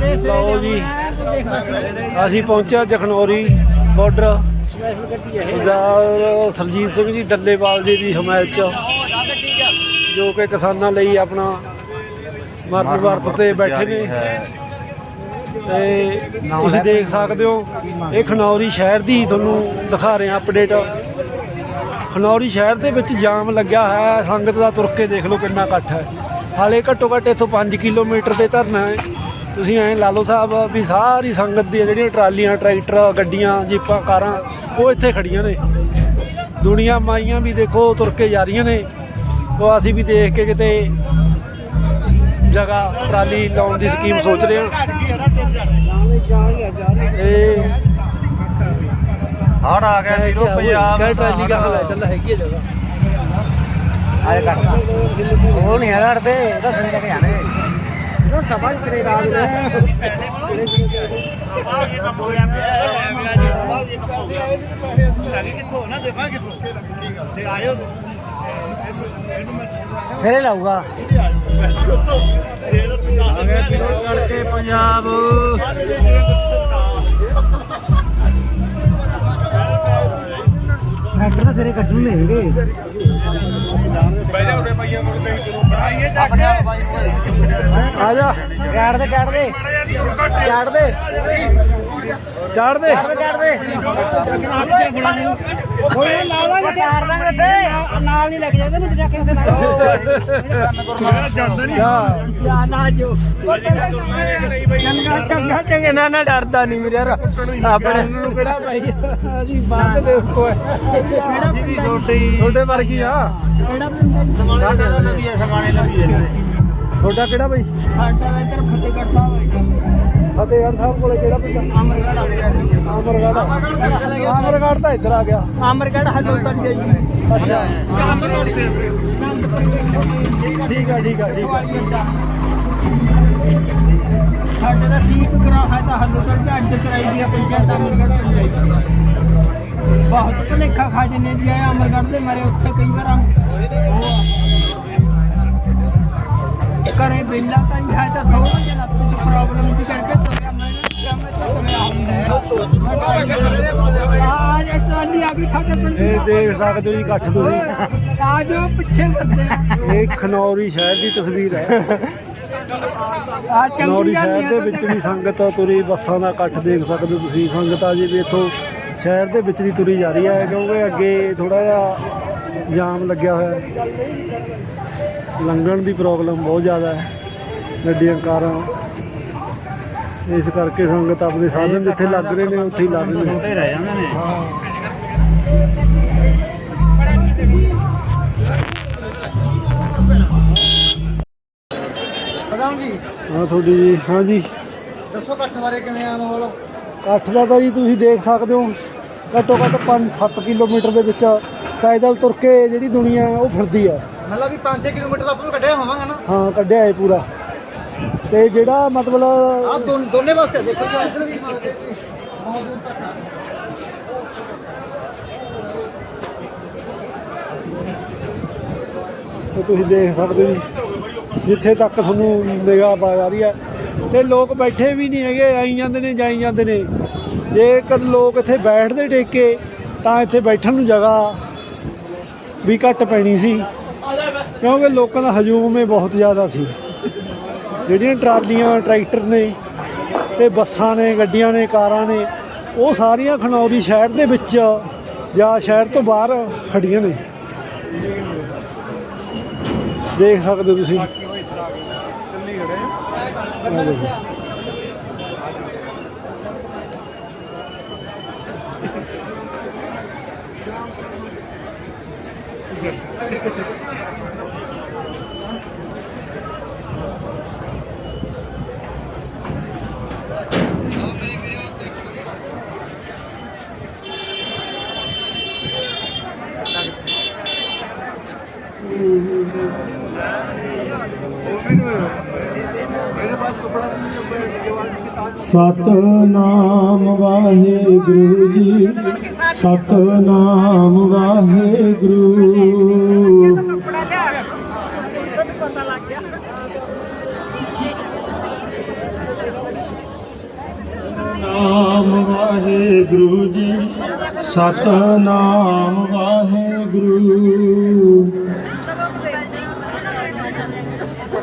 ਲਓ ਜੀ। ਅਸੀਂ ਪਹੁੰਚਿਆ ਜਖਨੌਰੀ ਬਾਰਡਰ। ਸਪੈਸ਼ਲ ਗੱਡੀ ਹੈ ਸਰਦਾਰ ਸਰਜੀਤ ਸਿੰਘ ਜੀ ਡੱਲੇਵਾਲ ਜੀ ਦੀ ਹਮਾਇਤ ਚ। ਜੋ ਕਿ ਕਿਸਾਨਾਂ ਲਈ ਆਪਣਾ ਮਰਨ ਵਰਤ ਤੇ ਬੈਠੇ ਨੇ। ਤੇ ਤੁਸੀਂ ਦੇਖ ਸਕਦੇ ਹੋ ਇਹ ਖਨੌਰੀ ਸ਼ਹਿਰ ਦੀ ਤੁਹਾਨੂੰ ਦਿਖਾ ਰਹੇ ਹਾਂ ਅਪਡੇਟ ਖਨੌਰੀ ਸ਼ਹਿਰ ਦੇ ਵਿੱਚ ਜਾਮ ਲੱਗਿਆ ਹੈ। ਸੰਗਤ ਦਾ ਤੁਰ ਕੇ ਦੇਖ ਲਓ ਕਿੰਨਾ ਇਕੱਠ ਹੈ। ਹਾਲੇ ਘੱਟੋ ਘੱਟ ਇੱਥੋਂ 5 ਕਿਲੋਮੀਟਰ ਦੇ ਧਰਨਾ ਹੈ। ਤੁਸੀਂ ਐਂ ਲਾ ਲਓ ਸਾਹਿਬ ਵੀ ਸਾਰੀ ਸੰਗਤ ਦੀਆਂ ਜਿਹੜੀਆਂ ਟਰਾਲੀਆਂ ਟਰੈਕਟਰ ਗੱਡੀਆਂ ਜੀਪਾਂ ਕਾਰਾਂ ਉਹ ਇੱਥੇ ਖੜੀਆਂ ਨੇ। ਦੁਨੀਆ ਮਾਈਆਂ ਵੀ ਦੇਖੋ ਤੁਰ ਕੇ ਜਾ ਰਹੀਆਂ ਨੇ। ਉਹ ਅਸੀਂ ਵੀ ਦੇਖ ਕੇ ਕਿਤੇ ਜਗ੍ਹਾ ਟਰਾਲੀ ਲਾਉਣ ਦੀ ਸਕੀਮ ਸੋਚ ਰਹੇ ਹਾਂ। ਇਹ ਹੜ ਆ ਗਿਆ ਵੀਰੋ ਪੰਜਾਬ ਕਿਹੜੀ ਟਰਾਲੀ ਕਾ ਚੱਲ ਹੈਗੀ ਹੈ ਜਗ੍ਹਾ। ਆਏ ਕੱਟ ਉਹ ਨਹੀਂ ਹੜਦੇ ਇਹ ਤਾਂ ਸਿਰੇ ਤੱਕ ਜਾਣੇ ਉਹ ਸਭਾ ਸਿਰੇ ਰਾਜ ਨੇ ਸਿਰੇ ਲਾਊਗਾ। ਆ ਗਿਆ ਕਿਲੋ ਚੜ ਕੇ ਪੰਜਾਬ? ਟਰੈਕਟਰ ਤਾਂ ਸਿਰੇ ਕੱਢੂ ਲੈਣਗੇ ਆ ਜਾ ਕਾੜ ਦੇ ਕਾੜ ਦੇ ਕਾੜ ਦੇ ਚੜ ਦੇ। ਕਾੜ ਦੇ ਓਏ ਲਾਵਾਂਗੇ ਚਾਰ ਦਾਂਗੇ ਤੇ ਨਾਲ ਨਹੀਂ ਲੱਗ ਜਾਂਦੇ ਨੇ ਜਾ ਕੇ ਦੇ ਨਾਲ ਜਾ ਨਾ ਜੋ ਚੰਗਾ ਚੰਗਾ ਚੰਗੇ। ਨਾ ਨਾ ਡਰਦਾ ਨਹੀਂ ਮੇਰੇ ਯਾਰ। ਆਪਣੇ। ਨੂੰ ਕਿਹੜਾ ਭਾਈ ਅਸੀਂ ਬਾਤ ਦੇ ਉੱਤੋਂ ਹੈ ਤੁਹਾਡੇ ਵਰਗੀ ਆ। ਕਿਹੜਾ ਪਿੰਡ ਹੈ ਸਾਡਾ ਤਾਂ ਵੀ ਸਮਾਣੇ ਲੱਗੀ ਜਾਂਦੇ ਤੁਹਾਡਾ ਕਿਹੜਾ ਭਾਈ ਸਾਡਾ ਇੱਧਰ ਫਤਿਹਗੜ੍ਹ ਸਾਹਿਬ ਹੈ ਫਤਿਹਗੜ੍ਹ ਸਾਹਿਬ ਕੋਲੇ ਕਿਹੜਾ ਪਿੰਡ ਅਮਰਗੜ੍ਹ ਆ ਗਿਆ ਅਮਰਗੜ੍ਹ ਅਮਰਗੜ੍ਹ ਤਾਂ ਇੱਧਰ ਆ ਗਿਆ। ਅਮਰਗੜ੍ਹ ਹਲੋ ਤੱਕ ਜਾਈ ਅੱਛਾ। ਠੀਕ ਆ ਠੀਕ ਆ ਠੀਕ ਆ। ਸਾਡੇ ਦਾ ਸੀਟ ਕਰਾ ਹੈ ਤਾਂ ਹਲੋ ਤੱਕ ਦਾ ਅੱਡ ਕਰਾਈ ਦੀ ਆ ਪੰਚਾਇਤ ਅਮਰਗੜ੍ਹ ਤੋਂ ਜਾਈ ਬਹੁਤ ਭਲੇਖਾ ਖਾ ਜਨੇ ਜੀ ਆਏ ਅਮਰਗੜ੍ਹ ਦੇ ਮਾਰੇ ਉੱਥੇ ਕਈ ਵਾਰ ਕਰੇ ਬਿੱਲਾ ਤਾਂ ਹੀ ਹੈ ਤਾਂ ਥੋੜਾ ਜਿਹਾ ਲੱਤ ਦੀ ਪ੍ਰੋਬਲਮ ਦੀ ਕਰਕੇ ਤੁਰਿਆ ਮੈਂ ਕਿਹਾ ਮੈਂ ਤਾਂ ਤੁਰਿਆ ਆ ਜੇ ਟਰਾਲੀ ਆ ਗਈ ਸਾਡੇ ਪਿੰਡ ਦੀ ਇਹ ਦੇਖ ਸਕਦੇ ਹੋ ਜੀ ਇਕੱਠ ਤੁਸੀਂ। ਆ ਜੋ ਪਿੱਛੇ ਲੱਗੇ ਇਹ ਖਨੌਰੀ ਸ਼ਹਿਰ ਦੀ ਤਸਵੀਰ ਹੈ। ਆ ਖਨੌਰੀ ਸ਼ਹਿਰ ਦੇ ਵਿੱਚ ਵੀ ਸੰਗਤ ਤੁਰੀ ਬੱਸਾਂ ਦਾ ਇਕੱਠ ਦੇਖ ਸਕਦੇ ਹੋ ਤੁਸੀਂ। ਸੰਗਤ ਆ ਜੀ ਵੀ ਇੱਥੋਂ ਸ਼ਹਿਰ ਦੇ ਵਿੱਚ ਦੀ ਤੁਰੀ ਜਾ ਰਹੀ ਹੈ ਕਿਉਂਕਿ ਅੱਗੇ ਥੋੜਾ ਜਿਹਾ ਜਾਮ ਲੱਗਿਆ ਹੋਇਆ ਹੈ। ਲੰਘਣ ਦੀ ਪ੍ਰੋਬਲਮ ਬਹੁਤ ਜ਼ਿਆਦਾ ਹੈ। ਗੱਡੀਆਂ ਕਾਰਾਂ। ਇਸ ਕਰਕੇ ਸੰਗਤ ਆਪਣੇ ਸਾਧਨ ਜਿੱਥੇ ਲੱਗ ਰਹੇ ਨੇ ਉੱਥੇ ਹੀ ਲੱਗ ਰਹੇ ਨੇ। ਰਹਿ ਜਾਂਦੇ ਨੇ। ਹਾਂ ਤੁਹਾਡੀ ਜੀ। ਹਾਂ ਜੀ। ਦੱਸੋ ਇਕੱਠ ਬਾਰੇ ਕਿਵੇਂ ਆ ਮਾਹੌਲ? ਇਕੱਠ ਦਾ ਤਾਂ ਜੀ ਤੁਸੀਂ ਦੇਖ ਸਕਦੇ ਹੋ ਘੱਟੋ ਘੱਟ 5-7 ਕਿਲੋਮੀਟਰ ਦੇ ਵਿੱਚ ਪੈਦਲ ਤੁਰ ਕੇ ਜਿਹੜੀ ਦੁਨੀਆ ਉਹ ਫਿਰਦੀ ਹੈ ਮਤਲਬ ਵੀ 5-6 ਕਿਲੋਮੀਟਰ ਆਪਾਂ ਨੂੰ ਕੱਢਿਆ ਹੋਵਾਂਗਾ ਨਾ? ਹਾਂ ਕੱਢਿਆ ਹੈ ਪੂਰਾ। ਤੇ ਜਿਹੜਾ ਮਤਲਬ ਆ ਦੋਨੇ ਪਾਸੇ ਦੇਖੋ ਜੀ ਇੱਧਰ ਵੀ ਬਹੁਤ ਦੂਰ ਤੱਕ ਆ ਉਹ ਤੁਸੀਂ ਦੇਖ ਸਕਦੇ ਹੋ ਜਿੱਥੇ ਤੱਕ ਤੁਹਾਨੂੰ ਨਿਗਾਹ ਪਾ ਜਾ ਰਹੀ ਹੈ ਤੇ ਲੋਕ ਬੈਠੇ ਵੀ ਨਹੀਂ ਹੈਗੇ ਆਈ ਜਾਂਦੇ ਨੇ ਜਾਈ ਜਾਂਦੇ ਨੇ। ਜੇਕਰ ਲੋਕ ਇੱਥੇ ਬੈਠਦੇ ਟੇਕੇ ਤਾਂ ਇੱਥੇ ਬੈਠਣ ਨੂੰ ਜਗ੍ਹਾ ਵੀ ਘੱਟ ਪੈਣੀ ਸੀ। ਕਿਉਂਕਿ ਲੋਕਾਂ ਦਾ ਹਜੂਮ ਇਹ ਬਹੁਤ ਜ਼ਿਆਦਾ ਸੀ। ਜਿਹੜੀਆਂ ਟਰਾਲੀਆਂ ਟਰੈਕਟਰ ਨੇ ਤੇ ਬੱਸਾਂ ਨੇ ਗੱਡੀਆਂ ਨੇ ਕਾਰਾਂ ਨੇ ਉਹ ਸਾਰੀਆਂ ਖਨੌਰੀ ਸ਼ਹਿਰ ਦੇ ਵਿੱਚ ਜਾਂ ਸ਼ਹਿਰ ਤੋਂ ਬਾਹਰ ਖੜੀਆਂ ਨੇ। ਦੇਖ ਸਕਦੇ ਹੋ ਤੁਸੀਂ ਆਹ ਦੇਖੋ। ਸਤਨਾਮ ਵਾਹਿਗੁਰੂ ਜੀ। ਸਤਨਾਮ ਵਾਹਿਗੁਰੂ। ਨਾਮ ਵਾਹਿਗੁਰੂ ਜੀ ਸਤਨਾਮ ਵਾਹਿਗੁਰੂ।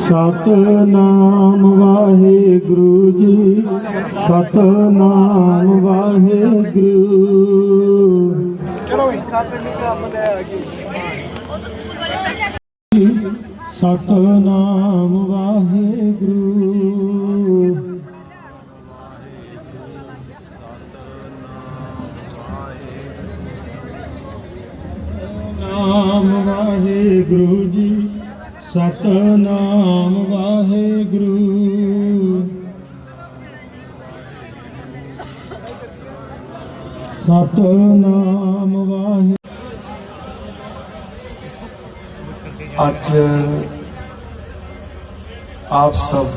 ਸਤਨਾਮ ਵਾਹਿਗੁਰੂ ਜੀ ਸਤਨਾਮ ਵਾਹਿਗੁਰੂ ਚਲੋ ਸਤਨਾਮ ਵਾਹਿਗੁਰੂ ਨਾਮ ਵਾਹਿਗੁਰੂ ਜੀ ਸਤਨਾਮ ਵਾਹਿਗੁਰੂ ਸਤਨਾਮ ਵਾਹਿਗੁਰੂ आज आप सब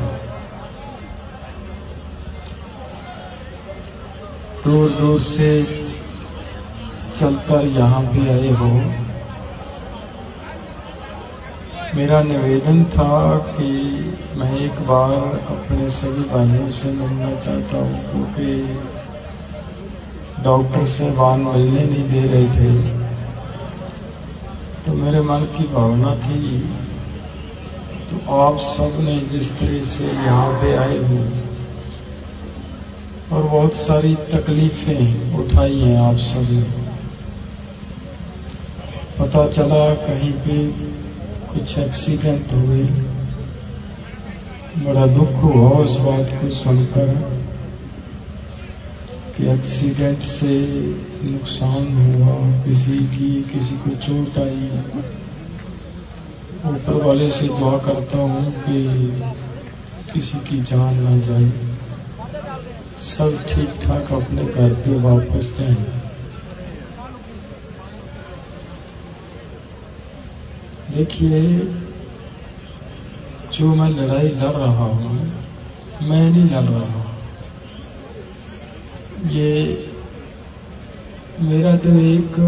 दूर दूर से चलकर यहाँ भी आए हो मेरा निवेदन था कि मैं एक बार अपने सभी भाइयों से मिलना चाहता हूँ, क्योंकि डॉक्टर से वाहन मिलने नहीं दे रहे थे। तो मेरे मन की भावना थी तो आप सबने जिस तरह से यहाँ पे आए हो, और बहुत सारी तकलीफें उठाई हैं आप सब पता चला कहीं पे कुछ एक्सीडेंट हुए बड़ा दुख हुआ उस बात को सुनकर कि एक्सीडेंट से नुकसान हुआ, किसी की, किसी को चोट आई। ऊपर वाले से दुआ करता हूँ कि किसी की जान ना जाए। सब ठीक ठाक अपने घर पे वापस जाए। देखिए, जो मैं लड़ाई लड़ रहा हूँ, मैं नहीं लड़ रहा हूँ। ये मेरा तो एक